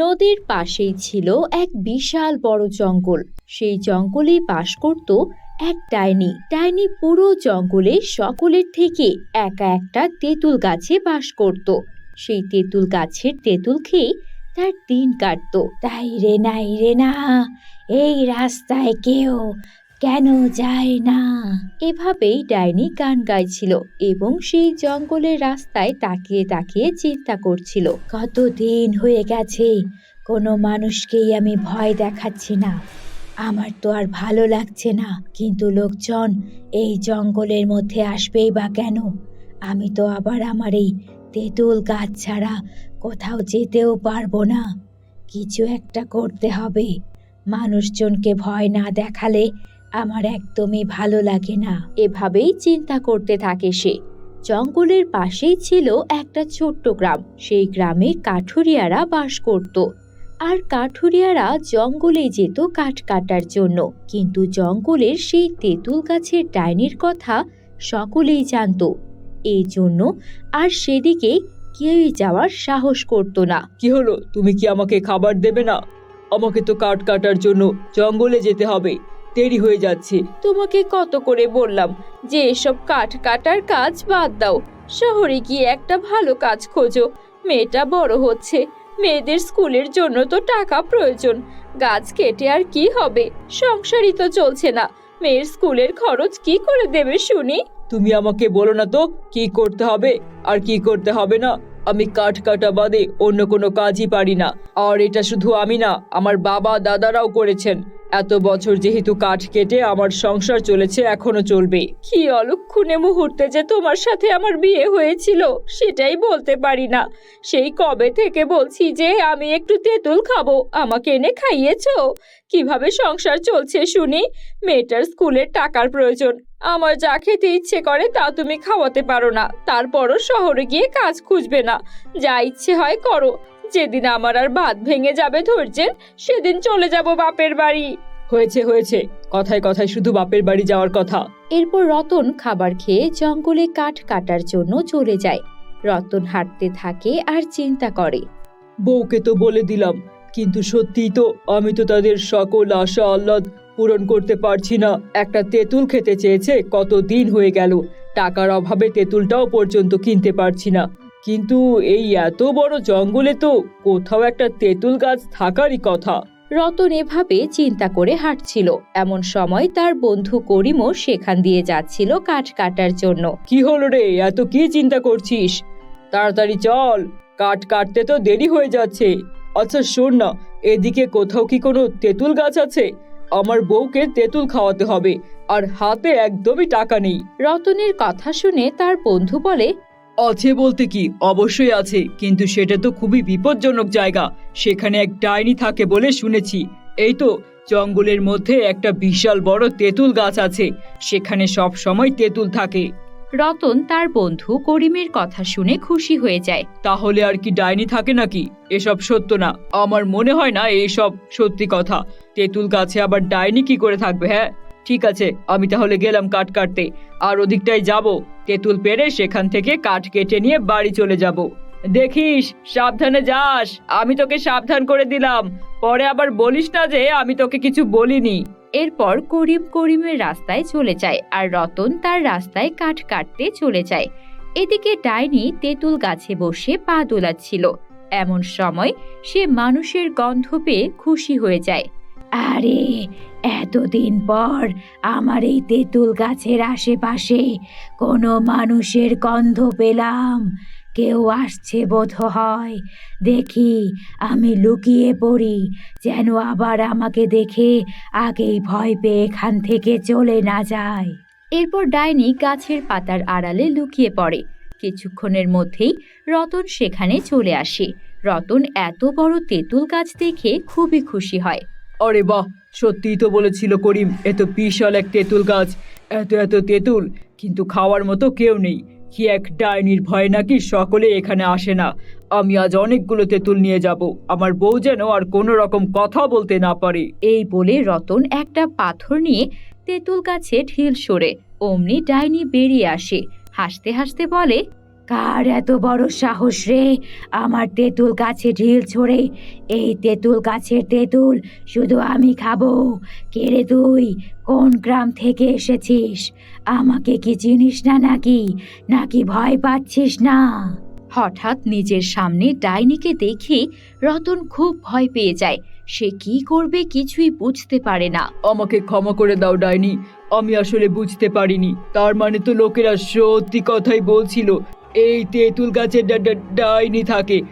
নদীর পাশেই ছিল এক বিশাল বড় জঙ্গল। সেই জঙ্গলেই বাস করত এক ডাইনি। ডাইনি পুরো জঙ্গলে সকলের থেকে একা একটা তেঁতুল গাছে বাস করত। সেই তেঁতুল গাছের তেঁতুল খেয়ে তার দিন কাটত। তাই রে নাই রে না, এই রাস্তায় কেউ কেন যায় না? এভাবেই ডাইনি গান গাইছিল এবং সেই জঙ্গলের রাস্তায় তাকিয়ে তাকিয়ে চিন্তা করছিল। কতদিন হয়ে গেছে কোনো মানুষকেই আমি ভয় দেখাচ্ছি না। আমার তো আর ভালো লাগছে না কিন্তু লোকজন এই জঙ্গলের মধ্যে আসবেই বা কেন? আমি তো আবার আমার এই তেঁতুল গাছ ছাড়া কোথাও যেতেও পারব না। কিছু একটা করতে হবে। মানুষজনকে ভয় না দেখালে আমার একদমই ভালো লাগে না। এভাবেই চিন্তা করতে থাকে সে। জঙ্গলের পাশেই ছিল একটা ছোট্ট গ্রাম। সেই গ্রামে কাঠুরিয়ারা বাস করত। আর কাঠুরিয়ারা জঙ্গলে যেত কাঠ কাটার জন্য। কিন্তু জঙ্গলের সেই তেঁতুল গাছের ডাইনির কথা সকলেই জানতো। এই জন্য আর সেদিকে কেউই যাওয়ার সাহস করতো না। কি হলো? তুমি কি আমাকে খাবার দেবে না? আমাকে তো কাঠ কাটার জন্য জঙ্গলে যেতে হবে। দেরি হয়ে যাচ্ছে। তোমাকে কত করে বললাম, যে এসব কাঠ কাটার কাজ বাদ দাও। শহরে গিয়ে একটা ভালো কাজ খোঁজো। মেয়েটা বড় হচ্ছে। মেয়েদের স্কুলের জন্য তো টাকা প্রয়োজন। গাছ কেটে আর কি হবে? সংসারই তো চলছে না। মেয়ের স্কুলের খরচ কি করে দেবে শুনি? তুমি আমাকে বলো না তো, কি করতে হবে? আর কি করতে হবে না? আমি কাঠ কাটা বাদে অন্য কোনো কাজই পারি না। আর এটা শুধু আমি না, আমার বাবা, দাদারাও করেছেন। এত বছর যেহেতু কাঠ কেটে আমার সংসার চলেছে, এখনও চলবে। কি অলক্ষণে মুহূর্তে যে তোমার সাথে আমার বিয়ে হয়েছিল, সেটাই বলতে পারি না। সেই কবে থেকে বলছি যে আমি একটু তেঁতুল খাব, আমাকে এনে খাইয়েছ? কীভাবে সংসার চলছে শুনি? মেয়েটার স্কুলের টাকার প্রয়োজন। আমার যা খেতে ইচ্ছে করে তা তুমি খাওয়াতে পারো না। তারপরও শহরে গিয়ে কাজ খুঁজবে না। যা ইচ্ছে হয় করো। যেদিন আমার আর বাদ ভেঙে যাবে ধৈর্যের সেদিন চলে যাব বাপের বাড়ি। হয়েছে হয়েছে। কথায় কথায় শুধু বাপের বাড়ি যাওয়ার কথা। এরপর রতন খাবার খেয়ে জঙ্গলে কাঠ কাটার জন্য চলে যায়। রতন হাঁটতে থাকে আর চিন্তা করে। বউকে তো বলে দিলাম কিন্তু সত্যিই তো আমি তো তাদের সকল আশা আহ্লাদ পূরণ করতে পারছি না। একটা তেঁতুল খেতে চেয়েছে কত দিন হয়ে গেল। টাকার অভাবে তেঁতুলটাও পর্যন্ত কিনতে পারছি না। কিন্তু এই এত বড় জঙ্গলে তো কোথাও একটা তেঁতুল গাছ থাকারই কথা। রতন এভাবে চিন্তা করে হাঁটছিল। এমন সময় তার বন্ধু করিমও সেখান দিয়ে যাচ্ছিল কাঠ কাটার জন্য। কি হলো রে? এত কি চিন্তা করছিস? তাড়াতাড়ি চল। কাঠ কাটতে তো দেরি হয়ে যাচ্ছে। আচ্ছা শোন না এদিকে কোথাও কি কোনো তেঁতুল গাছ আছে? আমার বউকে তেঁতুল খাওয়াতে হবে আর হাতে একদমই টাকা নেই। রতনের কথা শুনে তার বন্ধু বলে আছে বলতে কি? অবশ্যই আছে কিন্তু সেটা তো খুবই বিপজ্জনক জায়গা। সেখানে এক ডাইনি থাকে বলে শুনেছি। এই তো জঙ্গলের মধ্যে একটা বিশাল বড় তেঁতুল গাছ আছে। সেখানে সব সময় তেঁতুল থাকে। রতন তার বন্ধু করিমের কথা শুনে খুশি হয়ে যায়। তাহলে আর কি ডাইনি থাকে নাকি? এসব সত্য না। আমার মনে হয় না এইসব সত্যি কথা। তেঁতুল গাছে আবার ডাইনি কি করে থাকবে হ্যাঁ? ঠিক আছে আমি তাহলে গেলাম কাট কাটতে। আর ওদিকটাই যাব। তেঁতুল পেরে সেখান থেকে কাঠ কেটে নিয়ে বাড়ি চলে যাব। দেখিস, সাবধানে যাস, আমি তোকে সাবধান করে দিলাম। পরে আবার বলিস না যে আমি তোকে কিছু বলিনি। এরপর করিম করিমের রাস্তায় চলে যায় আর রতন তার রাস্তায় কাঠ কাটতে চলে যায়। এদিকে ডাইনি তেঁতুল গাছে বসে পা দোলাচ্ছিল। এমন সময় সে মানুষের গন্ধ পেয়ে খুশি হয়ে যায়। আরে এতদিন পর আমার এই তেঁতুল গাছের আশেপাশে কোনো মানুষের গন্ধ পেলাম। কেউ আসছে বোধ হয় দেখি, আমি লুকিয়ে পড়ি, যেন আবার আমাকে দেখে আগেই ভয় পেয়ে এখান থেকে চলে না যায়। এরপর ডাইনি গাছের পাতার আড়ালে লুকিয়ে পড়ে। কিছুক্ষণের মধ্যেই রতন সেখানে চলে আসে। রতন এত বড় তেঁতুল গাছ দেখে খুবই খুশি হয়। আরে বাহ, সত্যিই তো বলেছিল করিম, এত বিশাল এক তেঁতুল গাছ। এত এত তেঁতুল, কিন্তু খাওয়ার মতো কেউ নেই। কি এক ডাইনির ভয় নাকি সকলে এখানে আসে না। আমি আজ অনেকগুলো তেঁতুল নিয়ে যাব। আমার বউ যেন আর কোনো রকম কথা বলতে না পারে। এই বলে রতন একটা পাথর নিয়ে তেঁতুল গাছে ঢিল সরে, অমনি ডাইনি বেরিয়ে আসে। হাসতে হাসতে বলে কার এত বড় সাহস রে? আমার তেঁতুল গাছে ঢিল ছড়ে। এই তেঁতুল গাছের তেঁতুল শুধু আমি খাব। কে রে তুই? কোন গ্রাম থেকে এসেছিস? আমাকে কি চিনিস না নাকি? নাকি ভয় পাচ্ছিস না? হঠাৎ নিজের সামনে ডাইনিকে দেখে রতন খুব ভয় পেয়ে যায়। সে কি করবে কিছুই বুঝতে পারে না। আমাকে ক্ষমা করে দাও ডাইনি। আমি আসলে বুঝতে পারিনি। তার মানে তো লোকেরা সত্যি কথাই বলছিল। এই তেঁতুল গাছে ডা- ডা- ডাইনি থাকে।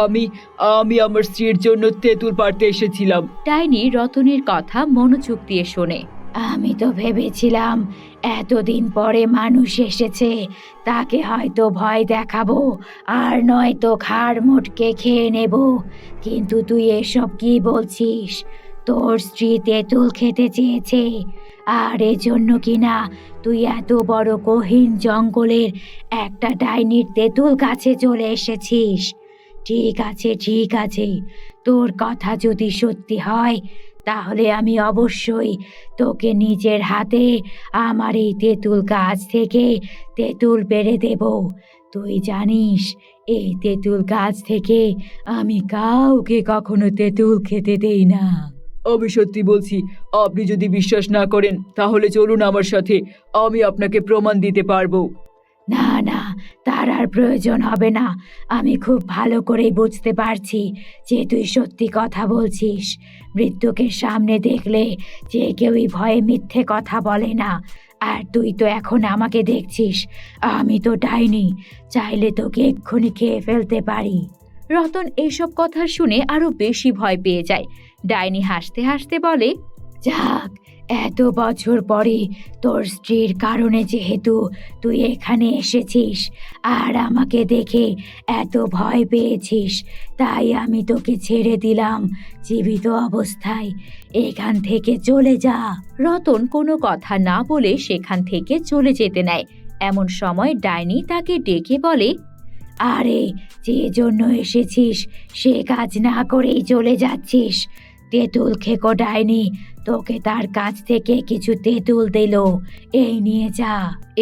আমি আমি আমার স্ত্রীর জন্য তেঁতুল পাড়তে এসেছিলাম। ডাইনি রতনের কথা মনোযোগ দিয়ে শোনে। আমি তো ভেবেছিলাম, এতদিন পরে মানুষ এসেছে, তাকে হয়তো ভয় দেখাবো, আর নয়তো খাড় মোটকে খেয়ে নেব। কিন্তু তুই এসব কি বলছিস? তোর স্ত্রী তেঁতুল খেতে চেয়েছে। আর এজন্য কিনা তুই এত বড় কহিন জঙ্গলের একটা ডাইনির তেঁতুল গাছে চলে এসেছিস। ঠিক আছে ঠিক আছে। তোর কথা যদি সত্যি হয়, তাহলে আমি অবশ্যই তোকে নিজের হাতে আমার এই তেঁতুল গাছ থেকে তেঁতুল পেড়ে দেব। তুই জানিস, এই তেঁতুল গাছ থেকে আমি কাউকে কখনো তেঁতুল খেতে দেই না। আমি সত্যি বলছি আপনি যদি বিশ্বাস না করেন তাহলে চলুন আমার সাথে আমি আপনাকে প্রমাণ দিতে পারব। না না তার আর প্রয়োজন হবে না। আমি খুব ভালো করেই বুঝতে পারছি যে তুই সত্যি কথা বলছিস। মৃত্যুকে সামনে দেখলে যে কেউই ভয়ে মিথ্যে কথা বলে না। আর তুই তো এখন আমাকে দেখছিস আমি তো ডাইনি চাইলে তোকে এক্ষুনি খেয়ে ফেলতে পারি। রতন এইসব কথা শুনে আরও বেশি ভয় পেয়ে যায়। ডাইনি হাসতে হাসতে বলে, যাক, এত বছর পরে তোর স্ত্রীর কারণে যেহেতু তুই এখানে এসেছিস আর আমাকে দেখে এত ভয় পেয়েছিস, তাই আমি তোকে ছেড়ে দিলাম, জীবিত অবস্থায়। এখান থেকে চলে যা। রতন কোনো কথা না বলে সেখান থেকে চলে যেতে নেয়। এমন সময় ডাইনি তাকে ডেকে বলে, আরে, যে জন্য এসেছিস সে কাজ না করেই চলে যাচ্ছিস। তেঁতুল খেকো ডাইনি, তোকে তার কাছ থেকে কিছু তেঁতুল দিল। এই নিয়ে যা।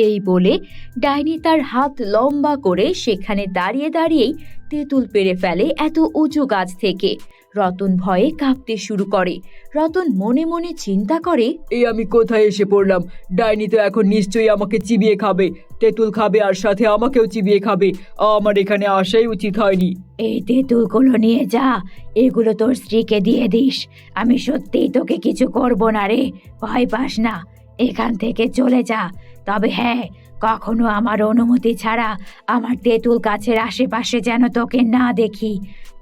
এই বলে ডাইনি তার হাত লম্বা করে সেখানে দাঁড়িয়ে দাঁড়িয়েই তেঁতুল পেরে ফেলে এত উঁচু গাছ থেকে। রতন ভয়ে কাঁপতে শুরু করে। রতন মনে মনে চিন্তা করে এই আমি কোথায় এসে পড়লাম? ডাইনি তো এখন নিশ্চয়ই আমাকে চিবিয়ে খাবে। তেঁতুল খাবে আর সাথে আমাকেও চিবিয়ে খাবে। আমার এখানে আসাই উচিত হয়নি। এই তেঁতুলগুলো নিয়ে যা। এগুলো তোর স্ত্রীকে দিয়ে দিস। আমি সত্যিই তোকে কিছু করব না রে। ভয় পাস না। এখান থেকে চলে যা। তবে হ্যাঁ কখনো আমার অনুমতি ছাড়া আমার তেঁতুল গাছের আশেপাশে যেন তোকে না দেখি,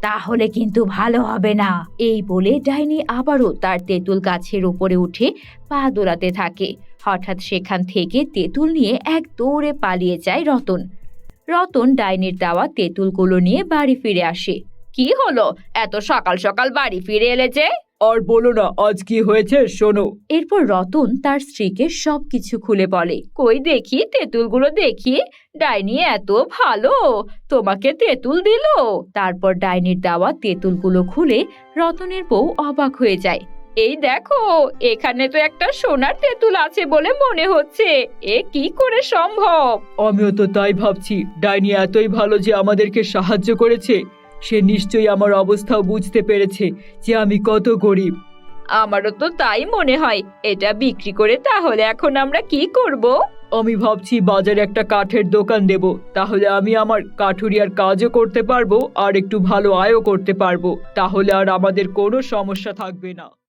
তাহলে কিন্তু ভালো হবে না। এই বলে ডাইনি আবারও তার তেঁতুল গাছের উপরে উঠে পা দোলাতে থাকে। হঠাৎ সেখান থেকে তেঁতুল নিয়ে এক দৌড়ে পালিয়ে যায় রতন। রতন ডাইনির দেওয়া তেঁতুলগুলো নিয়ে বাড়ি ফিরে আসে। কি হলো? এত সকাল সকাল বাড়ি ফিরে এলে যে? আর বলো না আজ কি হয়েছে শোনো। এরপর রতন তার স্ত্রীকে সবকিছু খুলে বলে কই দেখি তেঁতুলগুলো দেখি। ডাইনি এত ভালো তোমাকে তেঁতুল দিল? তারপর ডাইনির দেওয়া তেঁতুলগুলো খুলে রতনের বউ অবাক হয়ে যায়। এই দেখো এখানে তো একটা সোনার তেঁতুল আছে বলে মনে হচ্ছে। এ কি করে সম্ভব? আমিও তো তাই ভাবছি। ডাইনি এতই ভালো যে আমাদেরকে সাহায্য করেছে। সে নিশ্চয়ই আমার অবস্থাও বুঝতে পেরেছে যে আমি কত গরিব। আমারও তো তাই মনে হয়। এটা বিক্রি করে তাহলে এখন আমরা কি করব? আমি ভাবছি বাজারে একটা কাঠের দোকান দেব। তাহলে আমি আমার কাঠুরিয়ার কাজও করতে পারব আর একটু ভালো আয়ও করতে পারব। তাহলে আর আমাদের কোনো সমস্যা থাকবে না।